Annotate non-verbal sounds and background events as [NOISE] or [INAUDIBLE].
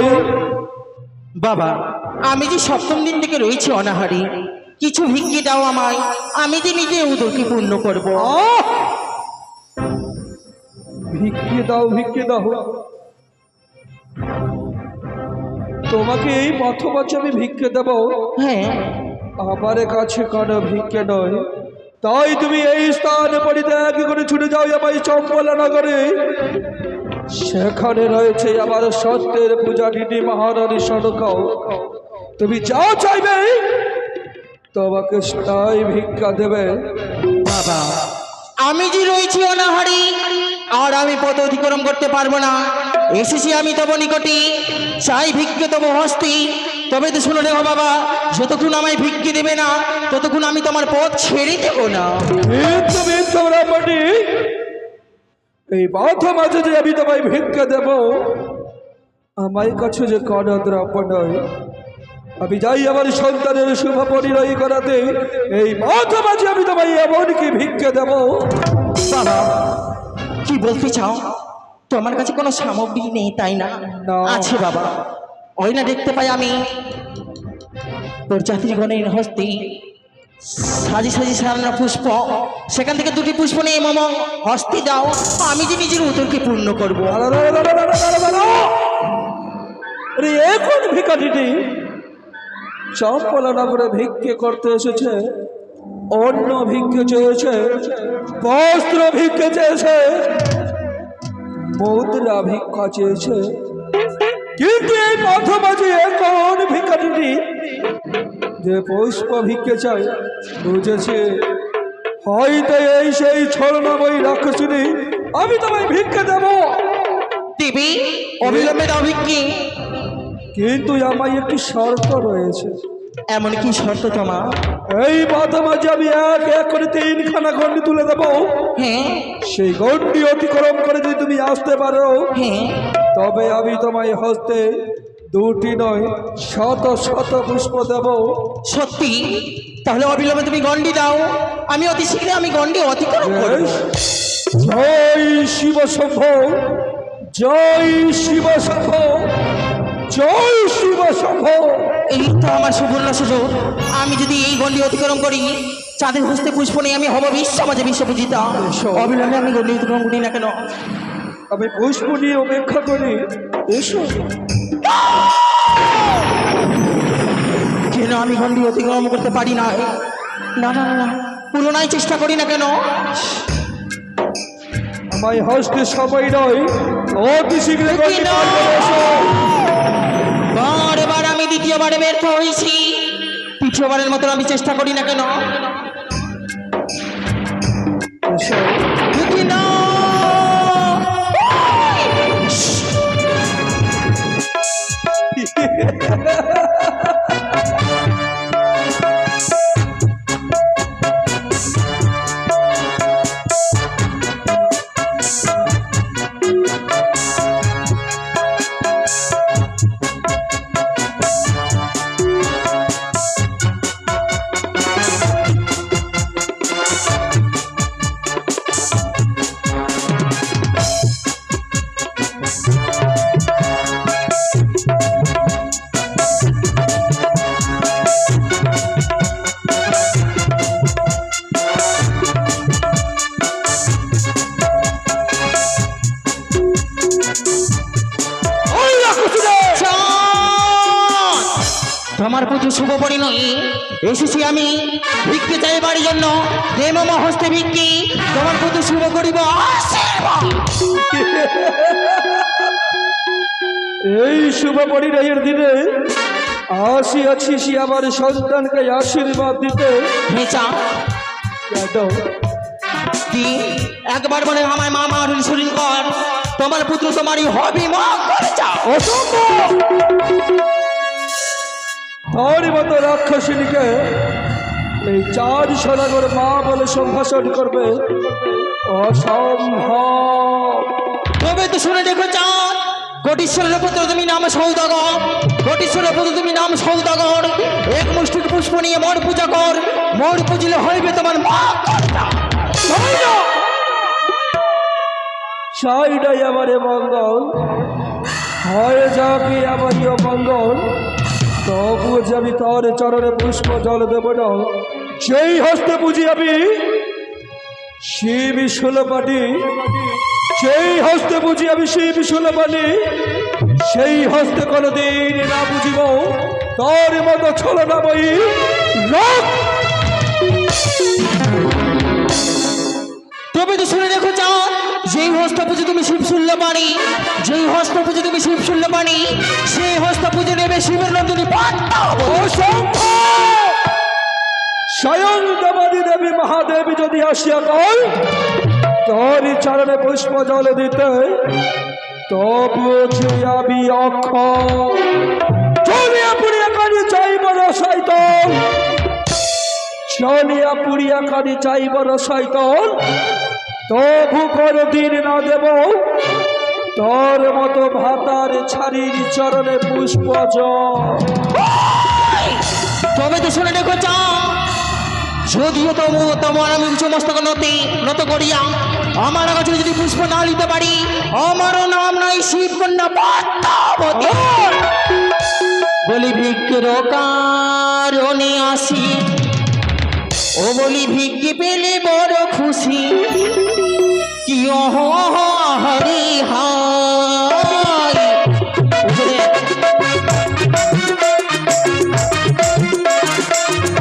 নয় বাবা আমি যে সপ্তম দিন থেকে রয়েছি অনাহারি কিছু ভিক্ষি দাও আমায় আমি যে নিজে উদরকে পূর্ণ করব! ভিক্ষে দাও ভিক্ষে দাও। তোমাকে এই পথ পথে আমি ভিক্ষে দেব। হ্যাঁ। আমার কাছে কোনো ভিক্ষে নয়। তাই তুমি এই স্থানে পরিত্যাগ করে ছুটে যাও আমার চম্পলা নগরে। সেখানে রয়েছে আমার সত্যের পূজারিনী মহারানী সড়কাও তুমি যা চাইবে? তোমাকে তাই ভিক্ষা দেবে। বাবা। আমি যে রয়েছি অনাহারি আর আমি পথ অতিক্রম করতে পারব না। এসেছি আমি তব নিকটে চাই ভিক্ষে তব হস্তি। তবে তো শুনে রেখো বাবা যতক্ষণ আমায় ভিক্ষে দেবে না ততক্ষণ আমি তোমার পথ ছেড়ে দেবো না। এই পথ মাঝে যে আমি তোমায় ভিক্ষা দেব আমার কাছে যে কর দ্রব্য নয় আমি যাই আমার সন্তানের শুভ পরিণয় করাতে এই পথ মাঝে আমি তোমায় এমনকি ভিক্ষা দেব। বাবা কি বলতে চাও? তোমার কাছে কোনো সামগ্রী নেই তাই না। আছে বাবা। ওই না দেখতে পাই আমি। তোর জাতিগণের হস্তি সাজি সাজি সারানো পুষ্প। সেখান থেকে দুটি পুষ্প নিয়ে মম, হস্তি দাও আমি যে নিজের উত্তরকে পূর্ণ করব। এখন ভিকারিটি চম্পলা নগরে ভিক্ষে করতে এসেছে অন্য ভিক্ষে চেয়েছে, বস্ত্র ভিক্ষে চেয়েছে, মুদ্রা ভিক্ষা চেয়েছে। কিন্তু এই মাঝামাঝি এখন ভিকারিটি যে পুষ্প ভিক্ষে চাই বুঝেছে? হয়তো এই সেই ছলনাময়ী রাক্ষসিনী আমি তোমায় ভিক্ষে দেবো। দেবী অবিলম্বে দাও ভিক্ষি। কিন্তু আমার একটি শর্ত রয়েছে। এমন কি শর্ত তোমার এই মাঝামাঝি আমি এক এক করে তিনখানা গন্ডি তুলে দেবো। হ্যাঁ। সেই গন্ডি অতিক্রম করে যদি তুমি আসতে পারো হ্যাঁ। তবে আমি তোমায় হস্তে দুটি নয় শত শত পুষ্প দেব। সত্যি? তাহলে অবিলম্বে তুমি গন্ডি দাও। আমি অতি শীঘ্রই আমি গন্ডি অতিক্রম করব। জয় শিব শম্ভ জয় শিব শম্ভ জয় শিব শম্ভ। এই তো আমার সুবর্ণ সুযোগ। আমি যদি এই গন্ডি অতিক্রম করি চাঁদের হস্তে পুষ্প নিয়ে আমি হব বিশ্ব মাঝে বিশ্বপূজিত। অবিলম্বে আমি গন্ডি অতিক্রম করি না কেন? আমি পুষ্প নিয়ে অপেক্ষা করি। এসো। কেন আমি গন্ডি অতিক্রম করতে পারি না। না না না, পুনরায় চেষ্টা করি না কেন? আমায় হস্তে সময় নয় অতি বারবার আমি দ্বিতীয়বারে ব্যর্থ হয়েছি। তৃতীয়বারের মতো আমি চেষ্টা করি না কেন? No. [LAUGHS] তোমার পুজো শুভ পরিণয়। এসেছি আমি ভিক্ষে চাইবার জন্য। দেম হস্তে ভিক্ষি তোমার পুজো শুভ করিব এই শুভ পরিণয়ের দিনে আসি সে আমার সন্তানকে আশীর্বাদ দিতে। কি? একবার বলে আমায় মা মা শরীর কর তোমার পুত্র তোমারই হবি মা করে যাও অসম্ভব। তোর মতো রাক্ষসিনীকে এই চাঁদ সোনাগর মা বলে সম্ভাষণ করবে অসম্ভব তবে তো শুনে দেখো চাঁদ কোটিশ্বরের পুত্র তুমি নাম সৌদাগর কোটিশ্বরের পুত্র তুমি নাম সৌদাগর এক মুষ্টির পুষ্প নিয়ে মোর পূজা কর মোর পুজিলে হইবে তোমার মা আমার এ মঙ্গল হয়ে যাবে আমার জীবন তবুও যে আমি তার চরণে পুষ্প জল দেব না, সেই হস্তে বুঝি আমি শিব ষোলপাটি সেই হস্তে বুঝি আমি শিব ষোলপাটি সেই হস্তে কোনোদিন না বুঝিব তার মতো ছলনাময়ী বই তবে তুমি শিব শুনলে পানি যেই হস্ত পুজো তুমি শিব শুনলে পানি সেই হস্ত পুজো নেবে শিবের নন্দনী অসংখ্য! স্বয়ং দেবাদি দেবী মহাদেবী যদি আসিয়া কল তোর চরণে পুষ্প জল দিতে তবুও যে আমি অক্ষ চলিয়া কানি চাইব রসাইতল চলিয়া পুড়িয়া কানি চাইব রসাইতল তবু কোনো দিন না দেব তোর মতো ভাতার ছাড়ির চরণে পুষ্প তবে তো শুনে দেখো চাও যদিও তবু তোমার আমি মস্তক নতে নত করিয়া, আমার কাছে যদি পুষ্প না নিতে পারি, আমারও নাম নাই শিব কন্যা বলি ভিক্ষের কারণে আসি, ও বলি ভিক্ষে পেলে বড় খুশি। কি হরি হা